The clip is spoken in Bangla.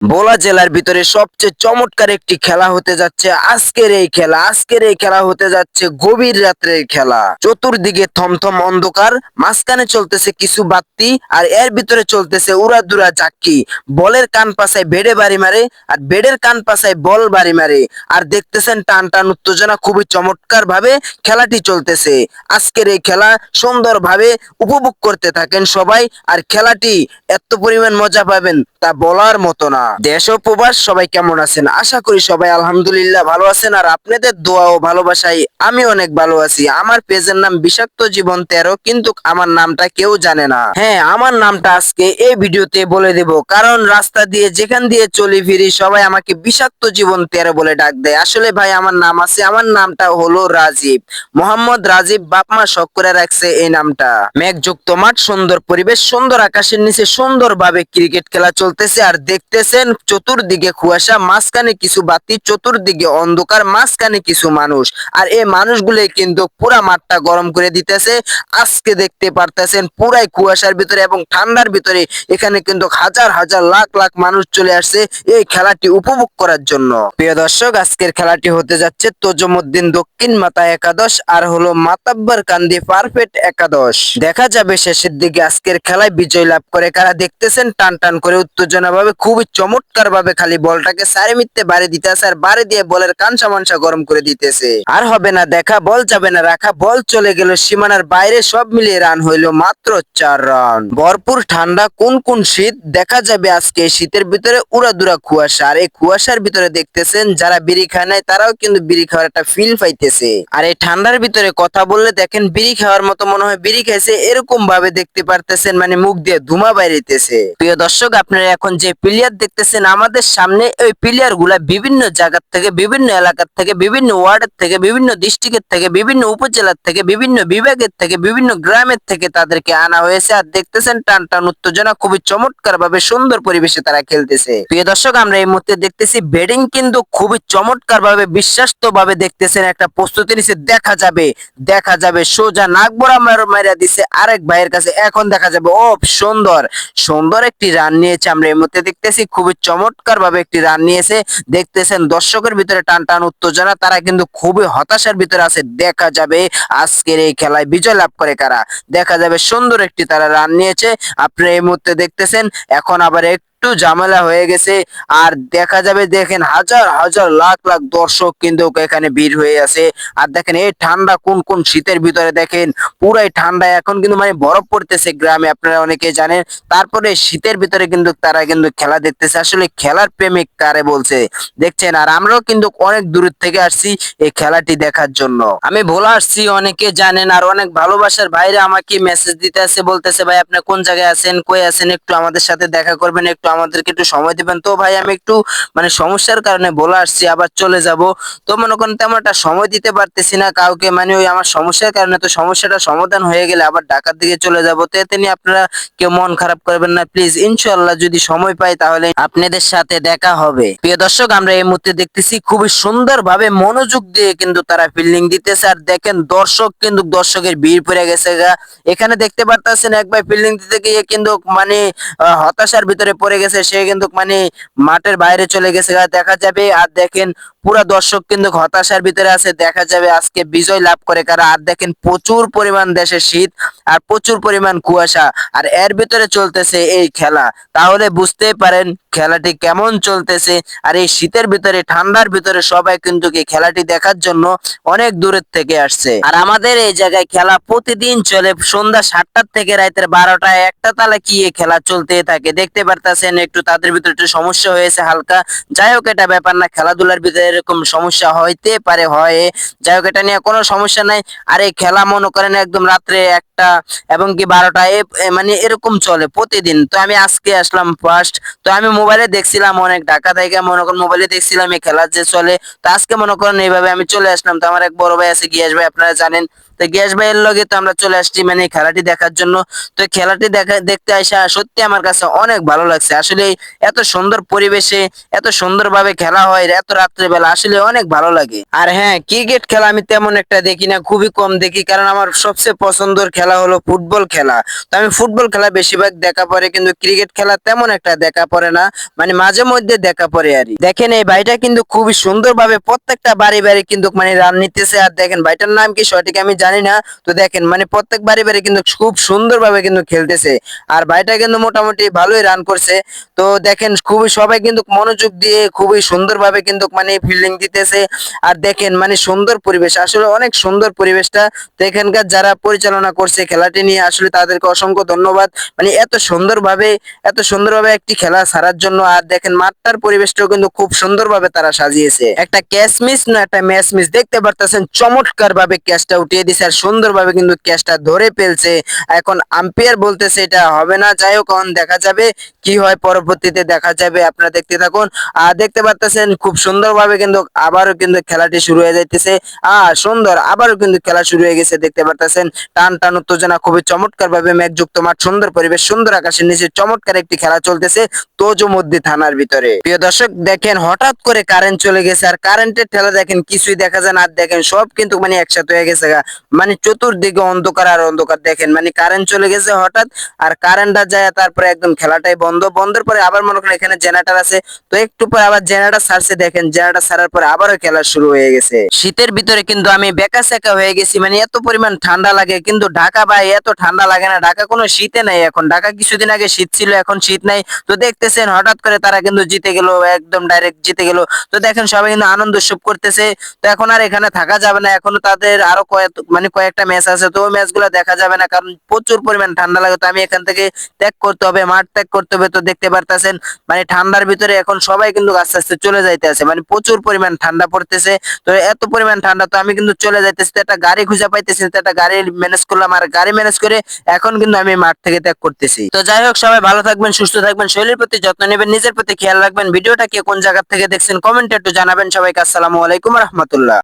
ভোলা জেলার ভিতরে সবচেয়ে চমৎকার একটি খেলা হতে যাচ্ছে আজকের এই খেলা। আজকের এই খেলা হতে যাচ্ছে গভীর রাত্রের খেলা। চতুর্দিকে থমথম অন্ধকার, মাঝখানে চলতেছে কিছু বাত্তি আর এর ভিতরে চলতেছে উড়াদুরা চাক্কি বলের কান পাশায় বেডে বাড়ি মারে আর বেডের কান পাশায় বল বাড়ি মারে। আর দেখতেছেন টান টান উত্তেজনা খুবই চমৎকার ভাবে খেলাটি চলতেছে। আজকের এই খেলা সুন্দর ভাবে উপভোগ করতে থাকেন সবাই আর খেলাটি এত পরিমাণ মজা পাবেন তা বলার মতো না। দেশ ও প্রবাস, সবাই কেমন আছেন? আশা করি সবাই আলহামদুলিল্লাহ ভালো আছেন। আর আপনাদের দোয়া ও ভালোবাসায় আমি অনেক ভালো আছি। আমার পেজের নাম বিষাক্ত জীবন তেরো, কিন্তু আমার নামটা কেউ জানে না। হ্যাঁ আমার নামটা আজকে এই ভিডিওতে বলে দেব। কারণ রাস্তা দিয়ে যেখান দিয়ে চলি ফিরি, সবাই আমাকে বিষাক্ত জীবন তেরো বলে ডাক দেয়। আসলে ভাই, আমার নাম আছে, আমার নামটা হলো রাজীব। মোহাম্মদ রাজীব বাপমা শখ করে রাখছে এই নামটা। মেঘযুক্ত মাঠ, সুন্দর পরিবেশ, সুন্দর আকাশের নিচে সুন্দর ভাবে ক্রিকেট খেলা চলতেছে। আর দেখতেছেন চতুর্দিকে কুয়াশা, মাঝখানে কিছু বাতি, চতুর্দিকে অন্ধকার, মাঝখানে কিছু মানুষ। আর এই মানুষগুলো কিন্তু পুরা মাঠটা গরম করে দিতেছে। আজকে দেখতে পারতেছেন পুরাই কুয়াশার ভিতরে এবং ঠান্ডার ভিতরে এখানে কিন্তু হাজার হাজার, লাখ লাখ মানুষ চলে আসছে এই খেলাটি উপভোগ করার জন্য। প্রিয় দর্শক, আজকের খেলাটি হতে যাচ্ছে তোজমুদ্দিন দক্ষিণ মাতা একাদশ আর হলো মাতাব্বার কান্দি পারফেক্ট একাদশ। দেখা যাবে শেষের দিকে আজকের খেলায় বিজয় লাভ করে কারা দেখতেছেন? টান টান করে উত্তেজনা ভাবে খুবই চমৎকার ভাবে খালি বলটাকে সারে মিথ্যে বাড়ি দিতেছে আর বাড়ি দিয়ে বলের কানসা মানসা গরম করে দিতেছে। আর হবে না, দেখা বল যাবে না, রাখা বল চলে গেল, সীমানার বাইরে সব মিলিয়ে রান হইল মাত্র চার রান। ভরপুর ঠান্ডা কোন কোন শীত, দেখা যাবে আজকে শীতের ভিতরে উড়াদুরা কুয়াশা। আর এই কুয়াশার ভিতরে দেখতেছেন, যারা বিড়ি খায় নাই, তারাও কিন্তু বিড়ি খাওয়ার একটা ফিল পাইতেছে। আর এই ঠান্ডার ভিতরে কথা বললে দেখেন, বিড়ি খাওয়ার মতো মনে হয় বিড়ি খাইছে এরকম ভাবে দেখতে পারতেছেন মানে মুখ দিয়ে ধুমা বাইরেতেছে প্রিয় দর্শক, আপনারা এখন যে প্লেয়ার দেখতেছেন, আমাদের সামনে ওই প্লেয়ারগুলা বিভিন্ন জায়গার থেকে, বিভিন্ন এলাকার থেকে, বিভিন্ন ওয়ার্ডের থেকে, বিভিন্ন ডিস্ট্রিক্টের থেকে, বিভিন্ন উপজেলার থেকে, বিভিন্ন বিভাগের থেকে, বিভিন্ন গ্রামের থেকে তাদেরকে আনা হয়েছে। আর দেখতেছেন, টান টান উত্তেজনা খুবই চমৎকার ভাবে সুন্দর পরিবেশে তারা খেলতেছে। প্রিয় দর্শক, আমরা এই মুহূর্তে দেখতেছি বেডিং কিন্তু খুবই চমৎকার ভাবে বিশ্বাস্ত ভাবে দেখতেছেন, একটা প্রস্তুতি নিচ্ছে। দেখা যাবে দেখা যাবে, সোজা নাক বড়া মারা দিছে আরেক ভাইয়ের কাছে। এখন দেখা যাবে ও সুন্দর সুন্দর একটি রান নিয়েছে। আমরা এই মুহূর্তে দেখতেছি, খুবই চমৎকার ভাবে একটি রান নিয়েছে। দেখতেছেন দর্শকের ভিতরে টান টান উত্তেজনা, তারা কিন্তু খুবই হতাশার ভিতরে আছে। দেখা যাবে আজকের এই খেলায় বিজয় লাভ করে কারা? দেখা যাবে সুন্দর একটি তারা রান নিয়েছে। আপনি এই মুহূর্তে দেখতেছেন, এখন আবার একটু ঝামেলা হয়ে গেছে। আর দেখা যাবে দেখেন হাজার হাজার লাখ লাখ দর্শক কিন্তু এখানে ভিড় হয়ে আছে। আর দেখেন এই ঠান্ডা কোন কোন শীতের ভিতরে দেখেন পুরাই ঠান্ডা। এখন কিন্তু মানে বরফ পড়তেছে গ্রামে, আপনারা অনেকে জানেন। তারপরে শীতের ভিতরে কিন্তু তারা কিন্তু খেলা দেখতেছে। আসলে খেলার প্রেমিক কারে বলছে? দেখছেন, আর আমরাও কিন্তু অনেক দূর থেকে আসছি এই খেলাটি দেখার জন্য। আমি ভোলা আসছি, অনেকে জানেন, আর অনেক ভালোবাসার ভাইরা আমাকে মেসেজ দিতে আছে বলতেছে, ভাই, আপনি কোন জায়গায় আছেন? কই আছেন? একটু আমাদের সাথে দেখা করবেন, একটু আমাদেরকে একটু সময় দিবেন। তো ভাই, আমি একটু মানে সমস্যার কারণে বলে আসছি, আবার চলে যাব। তো মনে করেন তেমন একটা সময় দিতে পারতেছি না কাউকে মানে ওই আমার সমস্যার কারণে তো সমস্যাটা সমাধান হয়ে গেলে আবার ঢাকার দিকে চলে যাব। তো এতে নিয়ে আপনারা কেউ মন খারাপ করবেন না। প্লিজ ইনশাল্লাহ যদি সময় পাই তাহলে আপনাদের সাথে দেখা হবে। প্রিয় দর্শক, আমরা এই মুহূর্তে দেখতেছি খুবই সুন্দর ভাবে মনোযোগ দিয়ে কিন্তু তারা ফিল্ডিং দিতেছে। আর দেখেন দর্শক কিন্তু, দর্শকের ভিড় পড়ে গেছে এখানে দেখতে পারতেছেন একবার ফিল্ডিং দিতে গিয়ে কিন্তু মানে হতাশার ভিতরে পড়ে গেছে, সে কিন্তু মানে মাঠের বাইরে চলে গেছে। দেখা যাবে, আর দেখেন পুরা দর্শক কিন্তু হতাশার ভিতরে আছে। দেখা যাবে আজকে বিজয় লাভ করে কারা? আর দেখেন প্রচুর পরিমাণ দেশে শীত আর প্রচুর পরিমাণ কুয়াশা। আর এর ভিতরে চলতেছে এই খেলা। তাহলে বুঝতেই পারেন খেলাটি কেমন চলতেছে। আর এই শীতের ভিতরে, ঠান্ডার ভিতরে সবাই কিন্তু এই খেলাটি দেখার জন্য অনেক দূরের থেকে আসছে। আর আমাদের এই জায়গায় খেলা প্রতিদিন চলে। সন্ধ্যা সাতটার থেকে রাতের বারোটা একটা তালা কি খেলা চলতে থাকে। দেখতে পারতাছেন একটু তাদের ভিতরে একটু সমস্যা হয়েছে হালকা। যাই হোক, এটা ব্যাপার না, খেলাধুলার ভিতরে এরকম সমস্যা হইতে পারে, হয়। যাই হোক, এটা নিয়ে কোনো সমস্যা নাই। আর এই খেলা মনে করেন একদম রাত্রে একটা এবং কি বারোটা মানে এরকম চলে প্রতিদিন। তো আমি আজকে আসলাম ফার্স্ট তো আমি মোবাইলে দেখছিলাম অনেক, ঢাকা থেকে মনে করেন মোবাইলে দেখছিলাম এই খেলা যে চলে। তো আজকে মনে করেন এইভাবে আমি চলে আসলাম। তো আমার এক বড় ভাই আছে গিয়াস ভাই, আপনারা জানেন। তো গ্যাস ভাইয়ের লগে তো আমরা চলে আসছি মানে খেলাটি দেখার জন্য। তো খেলাটি দেখা, দেখতে আসা সত্যি আমার কাছে অনেক ভালো লাগছে। আসলে এত সুন্দর পরিবেশে, এত সুন্দরভাবে খেলা হয়, এত রাত্রেবেলা আসলে অনেক ভালো লাগে। আর হ্যাঁ ক্রিকেট খেলা আমি তেমন একটা দেখি না, খুবই কম দেখি, কারণ আমার সবচেয়ে পছন্দের খেলা হলো ফুটবল খেলা। তো আমি ফুটবল খেলা বেশিরভাগ দেখা পড়ে, কিন্তু ক্রিকেট খেলা তেমন একটা দেখা পড়ে না মানে মাঝে মধ্যে দেখা পড়ে আর দেখেন এই ভাইটা কিন্তু খুবই সুন্দরভাবে প্রত্যেকটা বাড়ি বাড়ি কিন্তু মানে রান নিতেছে, আর দেখেন ভাইটার নাম কি সঠিক আমি জানি না। তো দেখেন মানে প্রত্যেক বাড়ি বাড়ি কিন্তু খুব সুন্দরভাবে কিন্তু খেলতেছে। আর ভাইটা কিন্তু মোটামুটি ভালোই রান করছে। তো দেখেন, খুবই সবাই কিন্তু মনোযোগ দিয়ে খুবই সুন্দরভাবে কিন্তু মানে ফিল্ডিং দিতেছে। আর দেখেন মানে সুন্দর পরিবেশ। আসলে অনেক সুন্দর পরিবেশটা। তো এখানকার যারা পরিচালনা করছে খেলাটি নিয়ে, আসলে তাদেরকে অসংখ্য ধন্যবাদ। মানে এত সুন্দরভাবে এত সুন্দরভাবে একটি খেলা সারার জন্য। আর দেখেন, মাঠটার পরিবেশটাও কিন্তু খুব সুন্দরভাবে তারা সাজিয়েছে। একটা ক্যাশ মিস না, একটা ম্যাচ মিস দেখতে পারতেছেন চমৎকার ভাবে ক্যাচটা উঠিয়ে দিছে। আর সুন্দরভাবে কিন্তু ক্যাচটা ধরে ফেলছে। এখন আম্পায়ার বলতেছে এটা হবে না। যাই হোক, এখন দেখা যাবে কি হয়, পরবর্তীতে দেখা যাবে। আপনারা দেখতে থাকুন। আর দেখতে পারতেছেন, খুব সুন্দরভাবে কিন্তু আবারও কিন্তু খেলাটি শুরু হয়ে যাইতেছে। আহ সুন্দর, আবারও কিন্তু খেলা শুরু হয়ে গেছে। দেখতে পারতেছেন, টান টান উত্তেজনা খুবই চমৎকার ভাবে মেঘযুক্ত মাঠ, সুন্দর পরিবেশ, সুন্দর আকাশের নিচে চমৎকার একটি খেলা চলতেছে তোজমদ্দি থানার ভিতরে। প্রিয় দর্শক, দেখেন হঠাৎ করে কারেন্ট চলে গেছে। আর কারেন্টের ঠেলা দেখেন, কিছুই দেখা যায় না। আর দেখেন সব কিন্তু মানে একসাথে হয়ে গেছে। মানে চতুর্দিকে অন্ধকার আর অন্ধকার দেখেন মানে কারেন্ট চলে গেছে হঠাৎ আর কারেন্টটা যায় তারপরে একদম খেলাটাই বন্ধ। বন্ধের পরে আবার মনে করেন এখানে জেনারেটর আছে। তো একটু পরে আবার জেনারেটর ছাড়ছে, দেখেন জেনারেটর ছাড়ার পরে আবারও খেলা শুরু হয়ে গেছে। শীতের ভিতরে কিন্তু আমি বেকা সেকা হয়ে গেছি মানে এত পরিমাণ ঠান্ডা লাগে। কিন্তু ঢাকা ভাই, এত ঠান্ডা লাগে না। ঢাকা কোনো শীতে নাই এখন। ঢাকা কিছুদিন আগে শীত ছিল, এখন শীত নাই। তো দেখতেছেন হঠাৎ করে তারা কিন্তু জিতে গেল, একদম ডাইরেক্ট জিতে গেল। তো দেখেন সবাই কিন্তু আনন্দ উৎসব করতেছে। তো এখন আর এখানে থাকা যাবে না। এখনও তাদের আরও কয়েক মানে কয়েকটা ম্যাচ আছে, তো ওই ম্যাচগুলো দেখা যাবে না, কারণ প্রচুর পরিমাণ ঠান্ডা লাগে, তো আমি এখান থেকে ত্যাগ করতে হবে, মাঠ ত্যাগ করতে হবে, তো দেখতে পারতেছেন মানে ঠান্ডার ভিতরে এখন সবাই কিন্তু আস্তে আস্তে চলে যাইতে আছে মানে প্রচুর পরিমাণ ঠান্ডা পড়তেছে, তো এত পরিমাণ ঠান্ডা, তো আমি কিন্তু চলে যাইতেছি একটা গাড়ি খুঁজে পাইতেছি একটা গাড়ি ম্যানেজ করলাম, আর গাড়ি ম্যানেজ করে এখন কিন্তু আমি মাঠ থেকে ত্যাগ করতেছি। তো যাই হোক, সবাই ভালো থাকবেন, সুস্থ থাকবেন, শরীরের প্রতি যত্ন নেবেন, নিজের প্রতি খেয়াল রাখবেন ভিডিওটা কে কোন জায়গা থেকে দেখছেন, কমেন্টে একটু জানাবেন সবাইকে, আসসালামু আলাইকুম রহমতুল্লাহ।